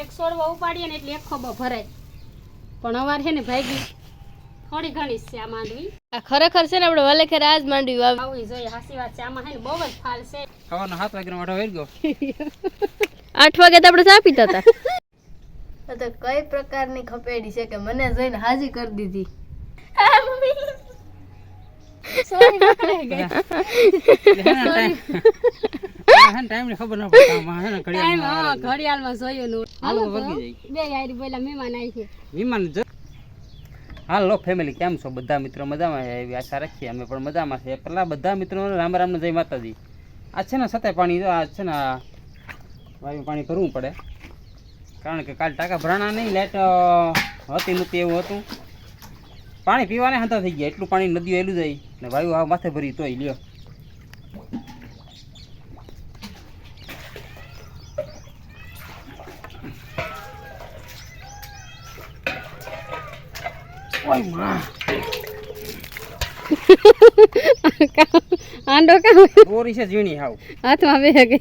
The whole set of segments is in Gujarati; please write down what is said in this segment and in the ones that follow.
એક સોરવો ઉપાડીએ ને એટલે એક ખોબો ભરાય. પણ અમારે છે ને ભાગી થોડી ઘણી છે આ માંડવી. આ ખરેખર છે ને આપણે વલેખેર આજ માંડવી વાવી જોઈએ હાસી વાત છે. આમાં છે ને બહુ જ ફાલ છે. ખાવાનો સાત વાગ્યાનો વાટો વેરી ગયો. આઠ વાગે તો આપણે ચા પીતા હતા. તો કઈ પ્રકારની ખપેડી છે કે મને જોઈને હાજી કરી દીધી. ટાઈમ ને ખબર ન પડે આમાં હે ને ટાઈમ હા ઘડિયાળમાં ઘડિયાળમાં જોયું નું. હાલો, હાલો તો, બે યારી પેલા મહેમાન આવી છે. વિમાન હાલો ફેમિલી કેમ છો? બધા મિત્રો મજામાં છે? એવી આશા રાખીએ અમે પણ મજામાં છે પેલા બધા મિત્રોને રામ રામ ને જય માતાજી. આ છે ને સતે પાણી જો આ છે ને વાયુ પાણી ભરવું પડે. કારણ કે કાલ ટાંકા ભરાણા નહીં લાઈટ હતી નહોતી એવું હતું. પાણી પીવાને હાથા થઈ ગયા. એટલું પાણી નદીઓ એલું જાય. ને વાયુ આ માથે ભરી તોય લ્યો. આંડો કામ બોરી છે ઝીણી હાવ. હાથમાં બે ગઈ.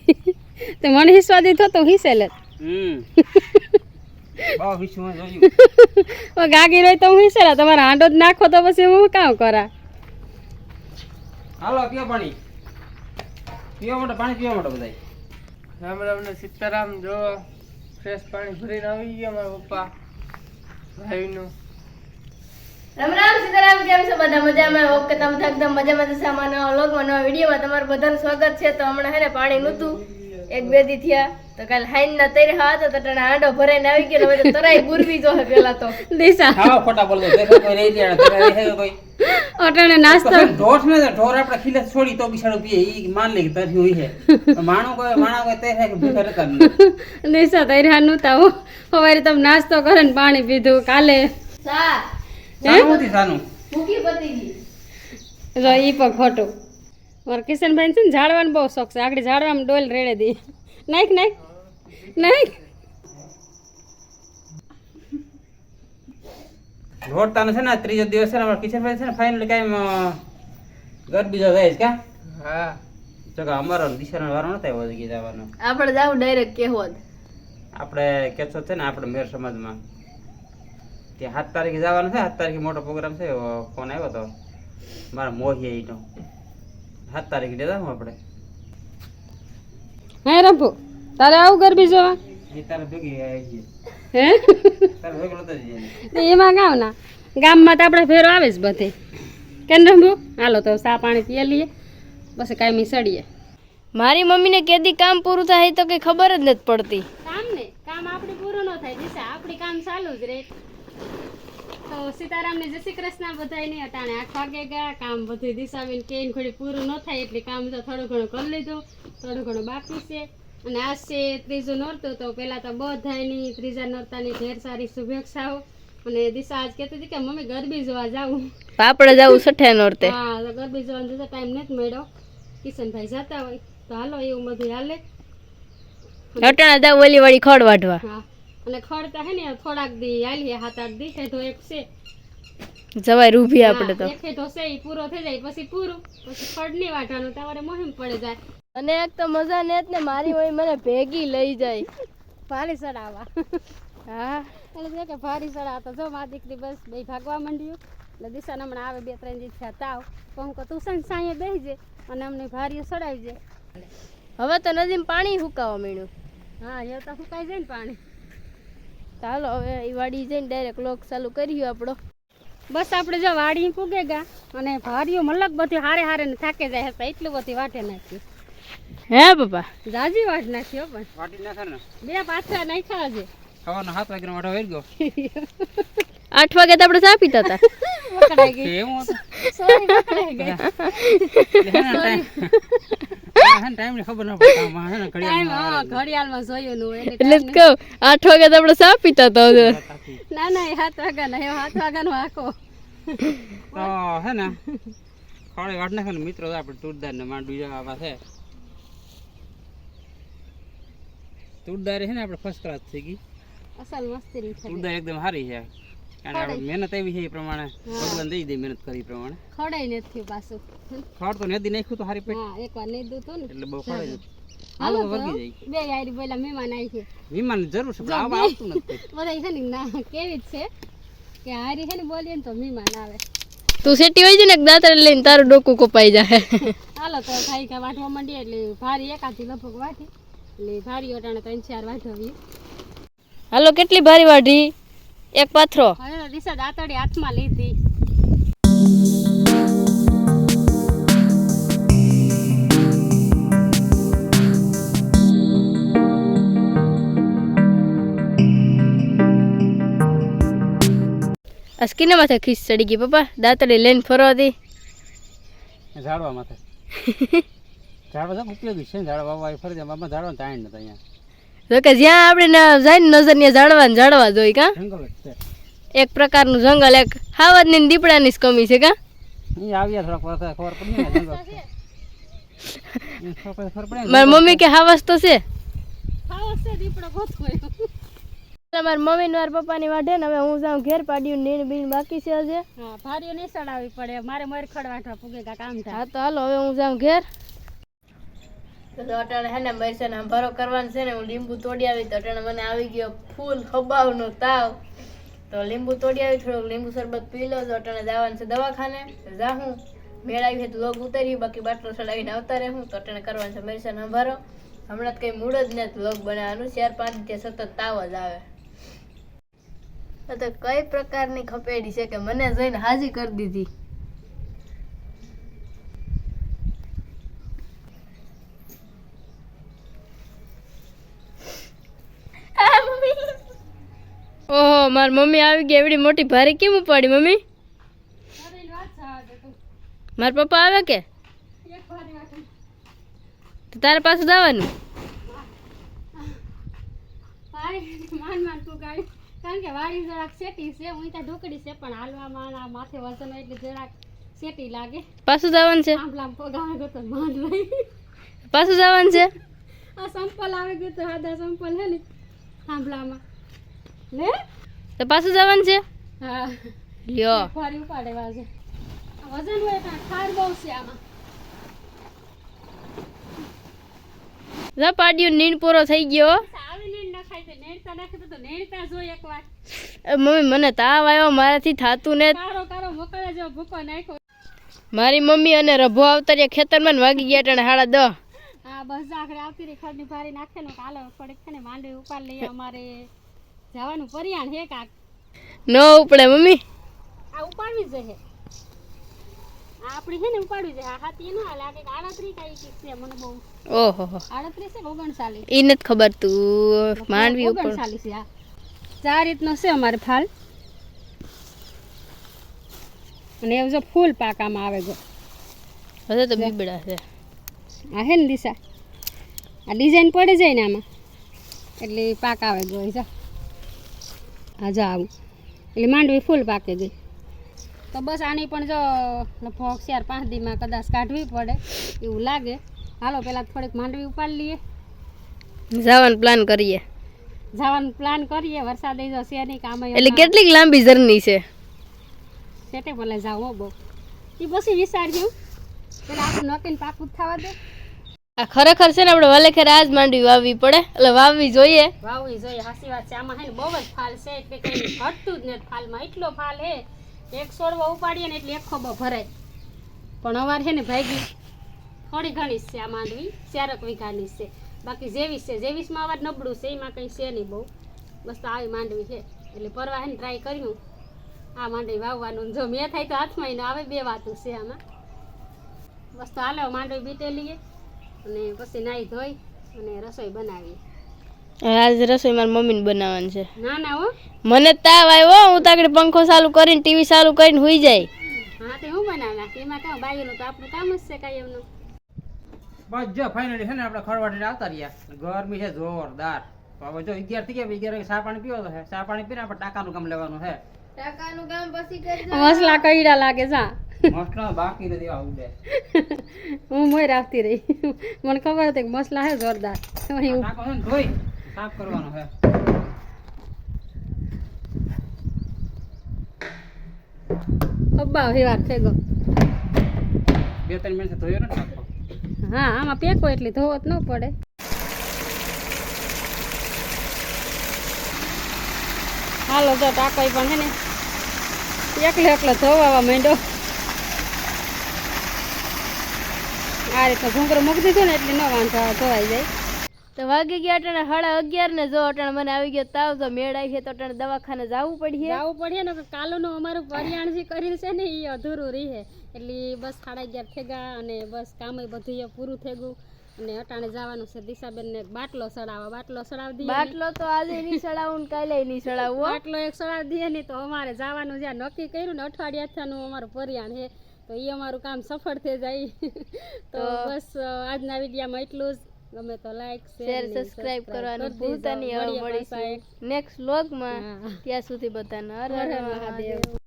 તે મને હિસ્વાદી તો હિસે લે. હમ. બહુ વિશ્વમાં જોયું. ઓ ગાગી રહી તો હું હિસે લે. તમારે આંડો જ નાખો તો પછી હું કામ કરા? હાલો પીઓ પાણી. પીઓ મોટો પાણી પીઓ મોટો બધાય. રામ રામ ને સીતારામ જો ફ્રેશ પાણી ભરીને આવી ગયા મારા પપ્પા. ભાઈનું. રામ રામ સીતારામ કેમ છો? બધા મજામાં? ઓકે તમે તો એકદમ મજામાં જશે આમાં વ્લોગમાં નવા વિડીયોમાં તમારું બધાનું સ્વાગત છે. તો હમણાં હે ને પાણી નહોતું. એક બે દી થયા. તો કાલ હાઈન ના તૈરે હા તો તને આંડો ભરાઈને આવી ગયો હવે તો તરાઈ બુરવી જો હે પેલા તો. દિશા. ખાવા ખોટા બોલો દેખો કોઈ રહી ગયા તેરા રહે કોઈ અટાણે નાસ્તો. ઢોર ને ઢોર આપણે ખીલે છોડી તો બિચારો પીએ. ઈ માન લે કે તરફી હોય છે માણો કોઈ માણા કોઈ તે છે કે ભૂખે રહેતા જ નહીં. દિશા તૈયાર નહોતા હો. સવારે તમે નાસ્તો કરે ને પાણી પીધું. કાલે સા સાનું સાનું. ભૂખી પતી ગઈ. જો ઈ પણ ખોટું. મારા કિશનભાઈ છે ને ઝાડવાનો બહુ શોખ છે. આગળ ઝાડવામાં ડોલ રેડે દી. નાખ નાખ. નાખ. ઢોરતાનો છે ને ત્રીજો દિવસ છે ને અમારા કિશનભાઈ છે ને ફાઇનલી કાંઈ ઘર બીજો જાય છે કા? હા. જો કે અમારો દિશાનો વારો નતો આવ્યો જગ્યાએ જવાનો. આપણે જાવ ડાયરેક્ટ કેહોદ આપણે કેસો છે ને આપણે મેર સમાજમાં. ત્યાં સાત તારીખે જવાનું છે સાત તારીખે મોટો પ્રોગ્રામ છે ફોન આવ્યો તો મારા મોહી ઈનો સાત તારીખે જતા હું આપણે હે રંભુ તારે આવું ગરબી જવા? એ તારે ભેગી આવી હે? તારે ભેગો નતો જઈએ એમાં ગાવ ના. ગામમાં તો આપણે ફેરો આવે જ બધે. કેમ રંભુ હાલો તો સા પાણી પીએ લઈએ પછી કાંઈ સડીએ. મારી મમ્મીને કેદી કામ પૂરું થાય તો કઈ ખબર જ નથી પડતી. કામ ને? કામ આપણે પૂરું ન થાય દિશા આપણી કામ ચાલુ જ રહે. તો સીતારામને જય શ્રી કૃષ્ણ બધાયને અટાણે આઠ વાગે ગયા કામ બધું દિશાબેન કેન ખોડી પૂરું ન થાય એટલે કામ તો થોડું ઘણું કરી લીધું થોડું ઘણું બાકી છે. અને આજ છે ત્રીજું નોરતું તો પહેલાં તો બધાયની ત્રીજા નોરતાની ઢેર સારી શુભેચ્છાઓ. અને દિશા આજ કહેતી હતી કે મમ્મી ગરબી જોવા જાવું આપણે જાવું સઠે નોરતે. હા ગરબી જોવાનો જતો ટાઈમ નથી મળ્યો. કિશનભાઈ જતા હોય. તો હાલો એવું બધું હાલે. અટાણા જાવ ઓલી વાળી ખડ વાઢવા. હા. અને ખડતા હે ને થોડાક દી આલી હાથ આઠ દી હેઠો એક છે. જવાય રૂભી આપણે તો. એક તો છે ઈ પૂરો થઈ જાય પછી પૂરું. પછી ખડની વાટવાનું તમારે મોહિમ પડે જાય. અને એક તો મજા ને જ ને મારી હોય મને ભેગી લઈ જાય. ભારી સડાવા. હા. એટલે છે કે ભારી સડાવ. તો જો મારી દીકરી બસ બે ભાગવા માંડ્યું. એટલે દિશા હમણાં આવે બે ત્રણ દિવસ થયા તાવ. તો હું કહું તું સાંજ સાંયે બેસી અને અમને ભારીઓ સડાવી જાય હવે તો નદીમાં પાણી સુકાવા માંડ્યું. હા એ તો સુકાઈ જાય ને પાણી. ચાલો હવે એ વાડી જઈને ડાયરેક્ટ લોક ચાલુ કર્યું આપણો. બસ આપણે જો વાડી પૂગે ગયા અને ભાર્યો મલક બધી હારે હારે ને થાકે જાય હતા એટલું બધી વાટે નાખ્યું હે બાપા? જાજી વાટ નાખ્યો પણ. વાટી નાખે ને? બે પાછા નાખ્યા આજે. સવારના સાત વાગે વાટો વહી ગયો. આઠ વાગે તો આપણે ચા પીતા હતા. પકડાઈ ગઈ. એવું હતું. સોરી પકડાઈ ગઈ. ટાઈમ ને ખબર ન પડે આમાં હે ને હા ઘડિયાળમાં જોયું નું એટલે એટલે જ કહું આઠ વાગે તો આપણે ચા પીતા હતા ના ના એ હાથ ના એ હાથ નો આખો. તો હે ને ખોળે વાટ નાખે ને મિત્રો આપણે તુરદાર ને માંડવી જેવા આવા છે. તુરદાર છે ને આપણે ફર્સ્ટ ક્લાસ થઈ ગઈ. અસલ મસ્તી ની તુરદાર એકદમ સારી છે. કારણ કે મહેનત એવી છે એ પ્રમાણે ભગવાન દઈ દે મહેનત કરી પ્રમાણે. ખડાઈ નથી પાછું. ખડ તો નદી નાખ્યું તો હારી પેટ હા એકવાર નહીં દૂધ ને. એટલે બહુ ખડાઈ હાલો હાલો તો તો વર્ગી જાય. બે યારી બોલા મહેમાન આવી છે. વિમાન જરૂર છે આવા આવતું નથી. બધા છે ને ના કેવી છે કે હારી છે ને બોલીએ ને તો મહેમાન આવે. તું સેટી હોય છે ને એક લઈને તારું ડોકું કપાઈ જાય હાલો તો ખાઈ ખા વાટવા માંડીએ એટલે ભારી એકાથી લગભગ વાટી. એટલે ભારી અટાણે ત્રણ ચાર વાટવી હાલો કેટલી ભારી વાઢી? એક પાથરો. દિશા દાંતડી હાથમાં લીધી. આ સ્કીને માથે ખીસ ચડી ગઈ પપ્પા. દાંતડી લઈને ફરવાથી ઝાડવા માથે. ઝાડવા ઉપયોગી છે ને ઝાડવા? વાવવા ફરી જાય બાબા ઝાડવા તાણ નતા અહીંયા. જો કે જ્યાં આપણે ના જાય ને નજર ત્યાં ઝાડવા ને જાળવા જોઈએ કા? જંગલ એક પ્રકારનું જંગલ એક હાવજની ની દીપડાની જ કમી છે કા? ને ને મારી મમ્મી કે હાવસ તો છે. ખાવો છે દીપડો ગોતવાયો મારી મમ્મી ને મારા પપ્પાની વાઢે ને હવે હું જાઉં ઘેર પાડ્યું નીણ બીણ બાકી છે હજે હા ભારીઓ નહીં સડાવવી પડે મારે મર ખડવાઠવા પૂગે કામ થાય. હા તો હાલો હવે હું જાઉં ઘેર. તો અટાણે હે ને મરસા ને ભરો કરવાનો છે ને હું લીંબુ તોડી આવી તો અટાણે મને આવી ગયો ફૂલ ખબાવનો તાવ. તો લીંબુ તોડી આવી, થોડુંક લીંબુ શરબત પી લો, તો અટાણે જવાનું છે દવાખાને. જાહું. મેળાવી છે તો લોગ ઉતારી બાકી બાટલો ચડાવીને આવતા રહેવું તો અટાણે કરવાનું છે મરસા ને ભરો હમણાં જ કંઈ મૂડ જ નથી લોગ બનાવવાનું. ચાર પાંચ દિવસ સતત તાવ જ આવે. તો કઈ પ્રકારની ખપેડી છે કે મને જઈને હાજી કરી દીધી ઓહો મારી મમ્મી આવી ગઈ, એવડી મોટી ભારી કેમ ઉપાડી મમ્મી. મારા પપ્પા આવે કે? તારે પાસે જવાનું? કારણ કે ઢોકળી છે પણ હાલવામાં માથે વજન એટલે જરાક સેટી લાગે પાછું જવાનું છે? રહી પાછું જવાનું છે? આ સંપલ આવે ગયો તો હાદા સંપલ હે ને? આંબલામાં તો પાછું જવાનું છે? હા. લ્યો. ભારી ઉપાડેવા છે. વજન હોય પણ ખાર બહુ છે આમાં. જા નીણ પૂરો થઈ ગયો. આવી નીણ નખાય છે. નેડતા નાખે તો નેડતા જોઈ એકવાર એ મમ્મી મને તાવ આવ્યો મારાથી થાતું ને. મારી મમ્મી અને રભો આવતા ખેતરમાં વાગી ગયા ટાણે હાડા દહ. હા બસ આખરે આવતી ખડની ભારી નાખે ને કાલે થોડીક છે ને માંડવી ઉપાડ લઈએ અમારે. જવાનું પરિયાણ હે કાક. ન ઉપડે મમ્મી. આ ઉપાડવી જ છે. આ આપણી છે ને ઉપાડવી છે. આ હાથી ન લાગે કે આડત્રી કઈ કંઈક છે મને બહુ. ઓહો આડત્રીસ છે કે ઓગણચાલીસ. એ નથી ખબર તું. માંડવી ઉપર. ઓગણચાલીસ છે આ ચાર રીતનો છે અમારે ફાલ. અને એવું જો ફૂલ પાકામાં આવે ગયો હવે તો બીબડા છે. આ હે ને દિશા. આ ડિઝાઇન પડી જાય ને આમાં. એટલે પાક આવે ગયો જા. હા જા આવું. એટલે માંડવી ફૂલ પાકે ગઈ તો બસ આની પણ જો લગભગ ચાર પાંચ દીમાં કદાચ કાઢવી પડે એવું લાગે. હાલો પહેલાં થોડીક માંડવી ઉપાડી લઈએ. જવાનું પ્લાન કરીએ. જવાનું પ્લાન કરીએ વરસાદ આવી જશે નહીં કામ એટલે કેટલીક લાંબી જર્ની છે? સેટે ભલે જાવ બહુ એ પછી વિચારજો. પેલા આપણું નકીને પાકું થવા દે. આ ખરેખર છે ને આપણે વાલે ખેર આજ માંડવી વાવવી પડે. એટલે વાવવી જોઈએ. વાવવી જોઈએ, હાસી વાત છે. આમાં હે ને બહુ જ ફાલ છે, એટલે કે ઘટતું જ નથી ફાલમાં. એટલો ફાલ હે એક સોળવા ઉપાડીએ ને એટલે એક ખોબો ભરાય. પણ અવાર છે ને ભાગી થોડી ઘણી છે આ માંડવી, ચારક વીઘાની છે. બાકી જેવીસ છે, જેવીસમાં અવાર નબળું છે, એમાં કંઈ છે નહીં બહુ. બસ આવી માંડવી છે. એટલે પરવા હે ને ટ્રાય કર્યું આ માંડવી વાવવાનું જો મેં થાય તો હાથમાં આવે બે વાતું છે આમાં. બસ તો હાલો, માંડવી બીટે લઈએ. અને પછી નાહી ધોઈ અને રસોઈ બનાવી. આજ રસોઈ મારી મમ્મીને બનાવવાની છે. ના ના હો. મને તાવ આવ્યો હું. તાકડે પંખો ચાલુ કરીને ટીવી ચાલુ કરીને હુઈ જાય. હા તે હું બનાવી નાખી એમાં કાં બાયુનું તો આપણું કામ જ છે કાંઈ એમનું. બસ જો ફાઇનલી છે ને આપણે ખરવાટીને આવતા રહ્યા. ગરમી છે જોરદાર. હવે જો અગિયારથી ગયા અગિયાર વાગે ચા પાણી પીવો તો છે ચા પાણી પીને આપણે ટાકાનું કામ લેવાનું છે ટાકાનું કામ પછી કરજો મસલા કઈડા લાગે જા. મસલા બાકી નથી આવું દે હું મોય રાખતી રહી. મને ખબર હતી કે મસલા હે જોરદાર. ધોઈ. સાફ કરવાનો છે. ખબ્બા હેવાર થઈ ગયો. બે ત્રણ મિનિટ ધોયો ને હા આમાં પેકો એટલે ધોવત ન પડે. હાલો જો ટાકોઈ પણ હે ને એકલો એકલો ધોવાવા માંડ્યો. આ રીતે ઘૂંઘરો મૂકી દીધો ને એટલે ન વાંધો ધોવાઈ જાય. તો વાગી ગયા અટાણે સાડા અગિયાર ને જો અટાણે મને આવી ગયો તાવ તો મેળ છે તો અટાણે દવાખાને જવું પડીએ જવું પડે ને કાલુ કાલુનું અમારું પરિયાણ જે કરેલ છે ને એ અધૂરું રહે. એટલે બસ સાડા અગિયાર થેગા અને બસ કામ બધું પૂરું થઈ ગયું. અને અટાણે જવાનું છે દિશાબેન ને બાટલો સડાવવા. બાટલો સડાવી દઈએ બાટલો તો આજે નહીં સડાવું ને કાલે નહીં સડાવું બાટલો એક સડાવી દઈએ ને તો અમારે જવાનું જ્યાં નક્કી કર્યું ને અઠવાડિયાનું અમારું પરિયાણ છે. તો એ અમારું કામ સફળ થઈ જાય. તો બસ આજના વિડીયામાં એટલું જ. ગમે તો લાઈક શેર સબસ્ક્રાઇબ કરવાનું ભૂલતા નહીં હવે મળીશું. નેક્સ્ટ વ્લોગમાં ત્યાં સુધી બધાને હર હર મહાદેવ.